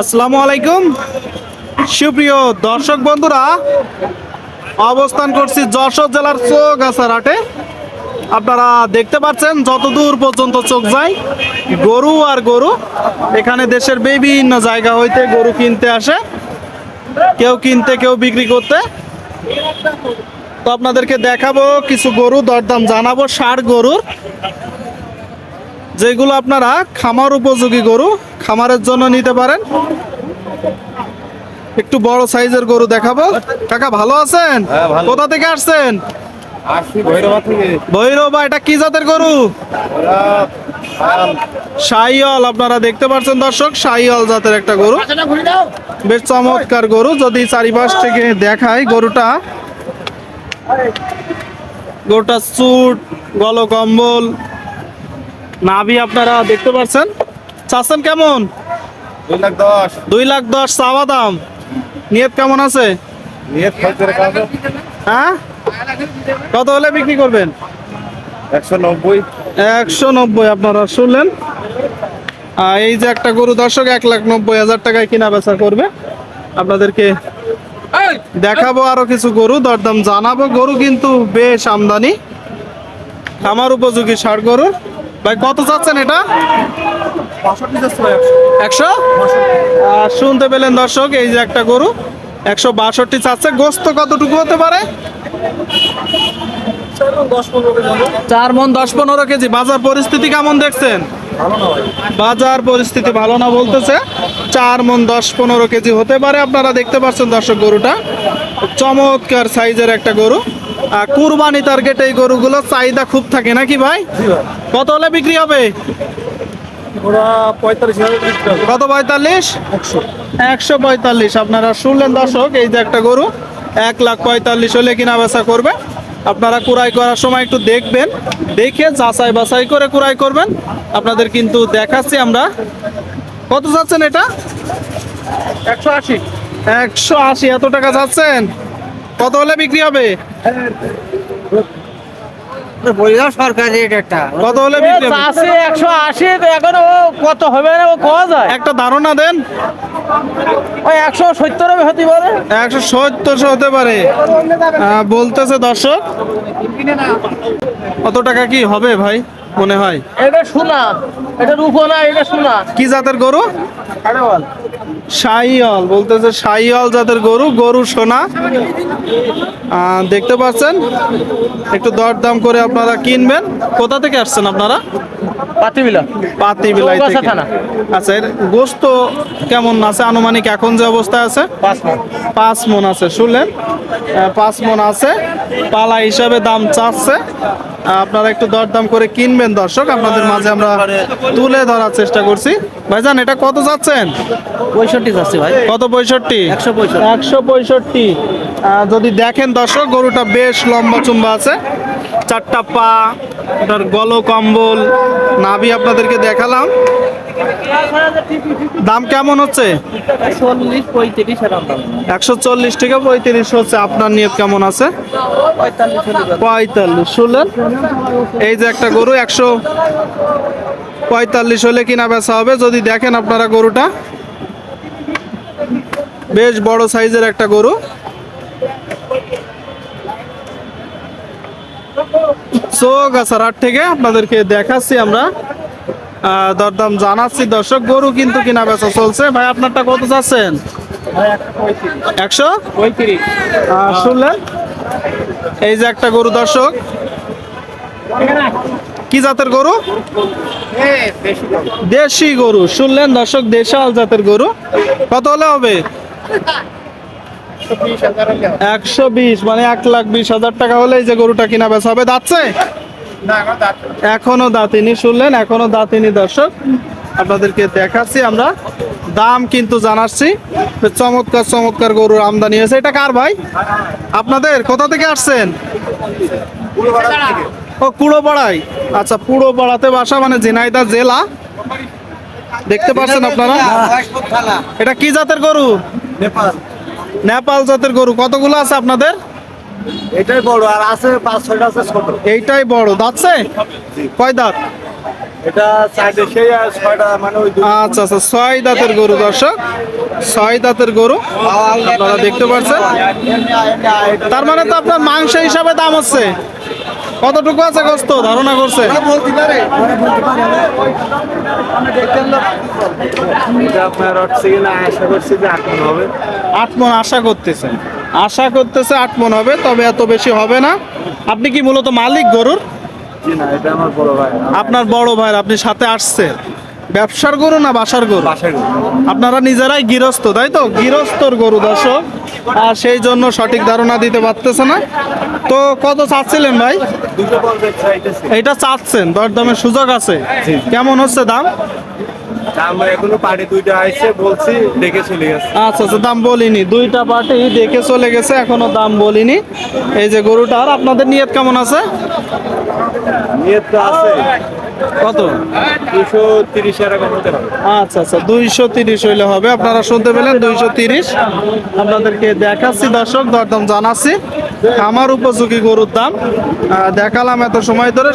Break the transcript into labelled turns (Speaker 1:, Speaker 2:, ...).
Speaker 1: আসসালামু আলাইকুম। সুপ্রিয় দর্শক বন্ধুরা, অবস্থান করছি যশোর জেলার চৌগাছার হাটে। আপনারা দেখতে পাচ্ছেন যত দূর পর্যন্ত চোখ যায়, গরু আর গরু। এখানে দেশের বিভিন্ন জায়গা হইতে গরু কিনতে আসে, কেউ কিনতে, কেউ বিক্রি করতে। তো আপনাদেরকে দেখাবো, কিছু গরু দরদাম জানাব ষাট গরুর। যেগুলো আপনারা খামার উপযোগী গরু খামারের জন্য নিতে পারেন। একটু বড় সাইজের গরু দেখাবো। কাকা ভালো আছেন?
Speaker 2: হ্যাঁ,
Speaker 1: কোথা থেকে আসছেন?
Speaker 2: ভৈরবা
Speaker 1: এটা কি জাতের গরু? সাইয়াল আপনারা দেখতে পাচ্ছেন দর্শক সাইয়াল জাতের একটা গরু। বেশ চমৎকার গরু যদি চারিপাশ থেকে দেখায় গরুটা। গরুটা চুট গলকম্বল নাভি আপনারা দেখতে পাচ্ছেন? চাচ্ছেন কেমন?
Speaker 2: দুই লাখ দশ।
Speaker 1: দুই লাখ দশ চাওয়া দাম। নিয়ত কেমন আছে? হ্যাঁ? কত হলে বিক্রি করবেন?
Speaker 2: একশো নব্বই।
Speaker 1: একশো নব্বই আপনারা শুনলেন? এই যে একটা গরু দর্শক এক লাখ নব্বই হাজার টাকায় কিনা বেচা করবে। আপনাদেরকে দেখাবো আরও কিছু গরু দরদাম জানাব। গরু কিন্তু বেশ আমদানি। আমার উপযোগী ষাট গরু ভাই, কত চাচ্ছেন এটা? একশো? শুনতে পেলেন দর্শক, এই যে একটা গরু, একশো বাষট্টি চাচ্ছে। গোস্ত কতটুকু হতে পারে? চার মন দশ পনেরো কেজি। বাজার পরিস্থিতি কেমন দেখছেন? বাজার পরিস্থিতি ভালো না বলতেছে। চার মন দশ পনেরো কেজি হতে পারে। আপনারা দেখতে পাচ্ছেন দর্শক গরুটা। চমৎকার সাইজের একটা গরু। কুরবানি টার্গেট এই গরুগুলো চাহিদা খুব থাকে নাকি ভাই? কত হলে বিক্রি হবে? কত পঁয়তাল্লিশ?
Speaker 2: একশো।
Speaker 1: পঁয়তাল্লিশ। আপনারা শুনলেন দর্শক এই যে একটা গরু এক লাখ পঁয়তাল্লিশ হলে কিনা বেচা করবে। আপনারা কুড়াই করার সময় একটু দেখবেন দেখে যাচাই বাছাই করে কুড়াই করবেন। আপনাদের কিন্তু দেখাচ্ছি আমরা। কত যাচ্ছেন এটা?
Speaker 2: একশো আশি।
Speaker 1: একশো আশি। এত টাকা যাচ্ছেন? কত হলে বিক্রি হবে? কত হলে বিক্রি হবে?
Speaker 3: একশো আশি এখন ও কত হবে না ও কোয়া যায়?
Speaker 1: একটা ধারণা দেন।
Speaker 3: ওই একশো সত্তর হতে পারে।
Speaker 1: একশো সত্তরশো হতে পারে। বলতেছে দর্শক। কত টাকা কি হবে ভাই? মনে হয়?
Speaker 3: এটা শোনা এটা রূপো না এটা শোনা
Speaker 1: কি জাতের গরু? সাইয়াল বলতেছে সাইয়াল জাতের গরু গরু সোনা। দেখতে পাচ্ছেন? একটু দরদাম করে আপনারা কিনবেন। কোথা থেকে আসছেন আপনারা?
Speaker 3: পাতিবিলা।
Speaker 1: পাতি বিলাই
Speaker 3: চৌগাছা
Speaker 1: থেকে।
Speaker 3: থানা।
Speaker 1: আচ্ছা এর গোস্ত কেমন আছে? আনুমানিক এখন যে অবস্থায় আছে?
Speaker 3: পাঁচ মন।
Speaker 1: পাঁচ মন আছে শুনলেন? পাঁচ মন আছে। পালা হিসাবে দাম চাচ্ছে। আপনারা একটু দরদাম করে কিনবেন দর্শক। আপনাদের মাঝে আমরা তুলে ধরার চেষ্টা করছি। ভাইজান এটা কত যাচ্ছেন?
Speaker 3: পঁয়ষট্টি যাচ্ছে ভাই।
Speaker 1: কত পঁয়ষট্টি?
Speaker 3: একশো পঁয়ষট্টি।
Speaker 1: একশো পঁয়ষট্টি। যদি দেখেন দর্শক গরুটা বেশ লম্বা চুম্বা আছে। চারটা পা ওটার গল কম্বল নাভি আপনাদেরকে দেখালাম। দাম কেমন হচ্ছে? একশো চল্লিশ থেকে পঁয়ত্রিশ হচ্ছে। আপনার নিয়ত কেমন আছে?
Speaker 3: পঁয়তাল্লিশ
Speaker 1: শুনলেন এই যে একটা গরু একশো পঁয়তাল্লিশ হলে কিনা বেচা হবে। যদি দেখেন আপনারা গরুটা বেশ বড় সাইজের একটা গরু। চৌগাছার হাট থেকে আপনাদেরকে দেখাচ্ছি আমরা। দরদাম জানাচ্ছি। দর্শক, গরু কিন্তু কিনা বেচা চলছে। ভাই, আপনারটা কত চাচ্ছেন? একশো?
Speaker 3: পঁয়ত্রিশ
Speaker 1: শুনলেন? এই যে একটা গরু, দর্শক। কি জাতের গরু? দেশি গরু। শুনলেন দর্শক, দেশাল জাতের গরু। কত হলে হবে? একশো বিশ মানে এক লাখ বিশ হাজার টাকা হলে এই যে গরুটা কিনা বেচা হবে। দাঁতছে? এখনও দাঁতিনি শুনলেন? এখনও দাঁতিনি দর্শক। আপনাদেরকে দেখাচ্ছি আমরা। দাম কিন্তু জানাচ্ছি। চমৎকার চমৎকার গরুর আমদানি হয়েছে। এটা কার ভাই? আপনাদের? কোথা থেকে আসছেন? ও কুড়ো পাড়ায় আচ্ছা পুরো পাড়াতে বাসা মানে ঝিনাইদহ জেলা। দেখতে পাচ্ছেন আপনারা? এটা কি জাতের গরু? নেপাল। জাতের গরু কতগুলো আছে আপনাদের?
Speaker 2: এটাই বড় আর আছে পাঁচ ছয়টা আছে ছোট।
Speaker 1: এইটাই বড় দাঁতছে কয় দাঁত?
Speaker 2: এটা সেই ছয়টা মানে ওই
Speaker 1: আচ্ছা আচ্ছা ছয় দাঁতের গরু দর্শক। ছয় দাঁতের গরু আপনারা দেখতে পাচ্ছেন তার মানে তো আপনার মাংস হিসাবে দাম হচ্ছে। কতটুকু আছে গোস্ত? ধারণা করছে।
Speaker 2: আপনার হচ্ছে কিনা আশা করছি যে এখন হবে।
Speaker 1: আট মন আশা করতেছে আশা করতেছে আট মন হবে তবে এত বেশি হবে না। আপনি কি মূলত মালিক গরুর?
Speaker 2: বড় ভাই।
Speaker 1: আপনার বড় ভাইয়ের আপনি সাথে আসছেন। ব্যবসার গরু না বাসার গরু? আপনারা নিজেরাই গৃহস্থ তাই তো? গৃহস্থর গরু দর্শক। আর সেই জন্য সঠিক ধারণা দিতে পারতেছে না। তো কত চাচ্ছিলেন ভাই? এটা চাচ্ছেন দরদামের সুযোগ আছে। কেমন হচ্ছে দাম?
Speaker 2: আমরা এখনও পার্টি দুইটা আইছে বলছি চলে গেছে।
Speaker 1: আচ্ছা আচ্ছা দাম বলিনি। দুইটা পার্টি দেখে চলে গেছে এখনও দাম বলিনি। এই যে গরুটার আপনাদের নিয়ত কেমন আছে?
Speaker 2: নিয়ত তো আছে।
Speaker 1: কত?
Speaker 2: তিরিশ এরকম হতে হবে।
Speaker 1: আচ্ছা আচ্ছা দুইশো তিরিশ হইলে হবে। আপনারা শুনতে পেলেন দুইশো তিরিশ। আপনাদেরকে দেখাচ্ছি দর্শক দরদাম জানাচ্ছি। আমার উপযোগী গরুর দাম। দেখালাম এত সময় ধরে।